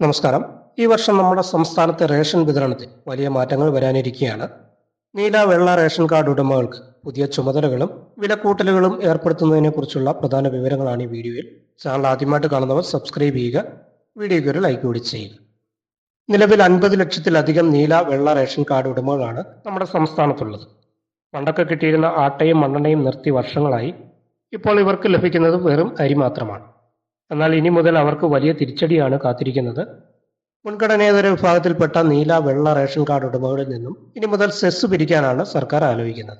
നമസ്കാരം. ഈ വർഷം നമ്മുടെ സംസ്ഥാനത്തെ റേഷൻ വിതരണത്തിൽ വലിയ മാറ്റങ്ങൾ വരാനിരിക്കുകയാണ്. നീല വെള്ള റേഷൻ കാർഡ് ഉടമകൾക്ക് പുതിയ ചുമതലകളും വിലക്കൂട്ടലുകളും ഏർപ്പെടുത്തുന്നതിനെക്കുറിച്ചുള്ള പ്രധാന വിവരങ്ങളാണ് ഈ വീഡിയോയിൽ. ചാനൽ ആദ്യമായിട്ട് കാണുന്നവർ സബ്സ്ക്രൈബ് ചെയ്യുക വീഡിയോയ്ക്ക് ഒരു ലൈക്ക് കൂടി ചെയ്യുക. നിലവിൽ അൻപത് ലക്ഷത്തിലധികം നീല വെള്ള റേഷൻ കാർഡ് ഉടമകളാണ് നമ്മുടെ സംസ്ഥാനത്തുള്ളത്. പണ്ടൊക്കെ കിട്ടിയിരുന്ന ആട്ടയും മണ്ണെണ്ണയും നിർത്തി വർഷങ്ങളായി. ഇപ്പോൾ ഇവർക്ക് ലഭിക്കുന്നത് വെറും അരി മാത്രമാണ്. എന്നാൽ ഇനി മുതൽ അവർക്ക് വലിയ തിരിച്ചടിയാണ് കാത്തിരിക്കുന്നത്. മുൻഗണനേതര വിഭാഗത്തിൽപ്പെട്ട നീല വെള്ള റേഷൻ കാർഡ് ഉടമകളിൽ നിന്നും ഇനി മുതൽ സെസ് പിരിക്കാനാണ് സർക്കാർ ആലോചിക്കുന്നത്.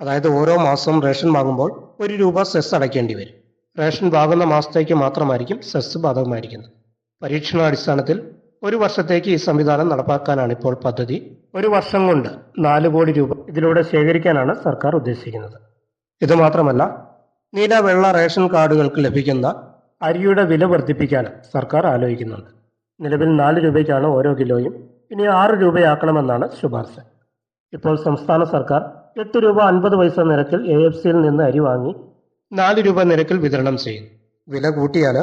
അതായത് ഓരോ മാസവും റേഷൻ വാങ്ങുമ്പോൾ ഒരു രൂപ സെസ് അടയ്ക്കേണ്ടി വരും. റേഷൻ വാങ്ങുന്ന മാസത്തേക്ക് മാത്രമായിരിക്കും സെസ് ബാധകമായിരിക്കുന്നത്. പരീക്ഷണാടിസ്ഥാനത്തിൽ ഒരു വർഷത്തേക്ക് ഈ സംവിധാനം നടപ്പാക്കാനാണ് ഇപ്പോൾ പദ്ധതി. ഒരു വർഷം കൊണ്ട് നാല് കോടി രൂപ ഇതിലൂടെ ശേഖരിക്കാനാണ് സർക്കാർ ഉദ്ദേശിക്കുന്നത്. ഇത് മാത്രമല്ല നീല വെള്ള റേഷൻ കാർഡുകൾക്ക് ലഭിക്കുന്ന അരിയുടെ വില വർദ്ധിപ്പിക്കാൻ സർക്കാർ ആലോചിക്കുന്നുണ്ട്. നിലവിൽ നാല് രൂപയ്ക്കാണ് ഓരോ കിലോയും ഇനി ആറ് രൂപയാക്കണമെന്നാണ് ശുപാർശ. ഇപ്പോൾ സംസ്ഥാന സർക്കാർ എട്ട് രൂപ അൻപത് പൈസ നിരക്കിൽ എ എഫ് സിയിൽ നിന്ന് അരി വാങ്ങി നാല് രൂപ നിരക്കിൽ വിതരണം ചെയ്യും. വില കൂട്ടിയാൽ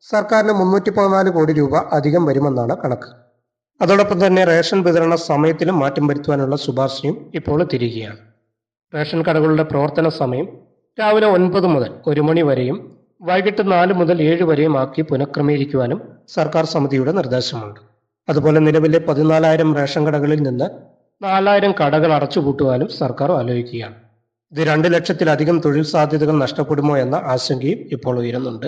സർക്കാരിന് മുന്നൂറ്റി പതിനാല് കോടി രൂപ അധികം വരുമെന്നാണ് കണക്ക്. അതോടൊപ്പം തന്നെ റേഷൻ വിതരണ സമയത്തിലും മാറ്റം വരുത്തുവാനുള്ള ശുപാർശയും ഇപ്പോൾ തിരികെയാണ്. റേഷൻ കടകളുടെ പ്രവർത്തന സമയം രാവിലെ ഒൻപത് മുതൽ ഒരു മണി വരെയും വൈകിട്ട് നാല് മുതൽ ഏഴ് വരെയും ആക്കി പുനഃക്രമീകരിക്കുവാനും സർക്കാർ സമിതിയുടെ നിർദ്ദേശമുണ്ട്. അതുപോലെ നിലവിലെ പതിനാലായിരം റേഷൻ കടകളിൽ നിന്ന് നാലായിരം കടകൾ അടച്ചുപൂട്ടുവാനും സർക്കാർ ആലോചിക്കുകയാണ്. ഇത് രണ്ട് ലക്ഷത്തിലധികം തൊഴിൽ സാധ്യതകൾ നഷ്ടപ്പെടുമോ എന്ന ആശങ്കയും ഇപ്പോൾ ഉയരുന്നുണ്ട്.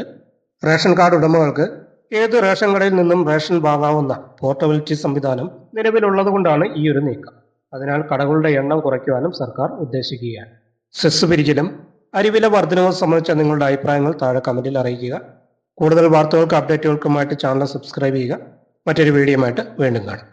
റേഷൻ കാർഡ് ഉടമകൾക്ക് ഏത് റേഷൻ കടയിൽ നിന്നും റേഷൻ വാങ്ങാവുന്ന പോർട്ടബിലിറ്റി സംവിധാനം നിലവിലുള്ളതുകൊണ്ടാണ് ഈ ഒരു നീക്കം. അതിനാൽ കടകളുടെ എണ്ണം കുറയ്ക്കുവാനും സർക്കാർ ഉദ്ദേശിക്കുകയാണ്. സെസ് പിരിക്കലും അരിവില വർധനവ് സംബന്ധിച്ച നിങ്ങളുടെ അഭിപ്രായങ്ങൾ താഴെ കമന്റിൽ അറിയിക്കുക. കൂടുതൽ വാർത്തകൾക്കും അപ്ഡേറ്റുകൾക്കുമായിട്ട് ചാനൽ സബ്സ്ക്രൈബ് ചെയ്യുക. മറ്റൊരു വീഡിയോയുമായിട്ട് വീണ്ടും കാണാം.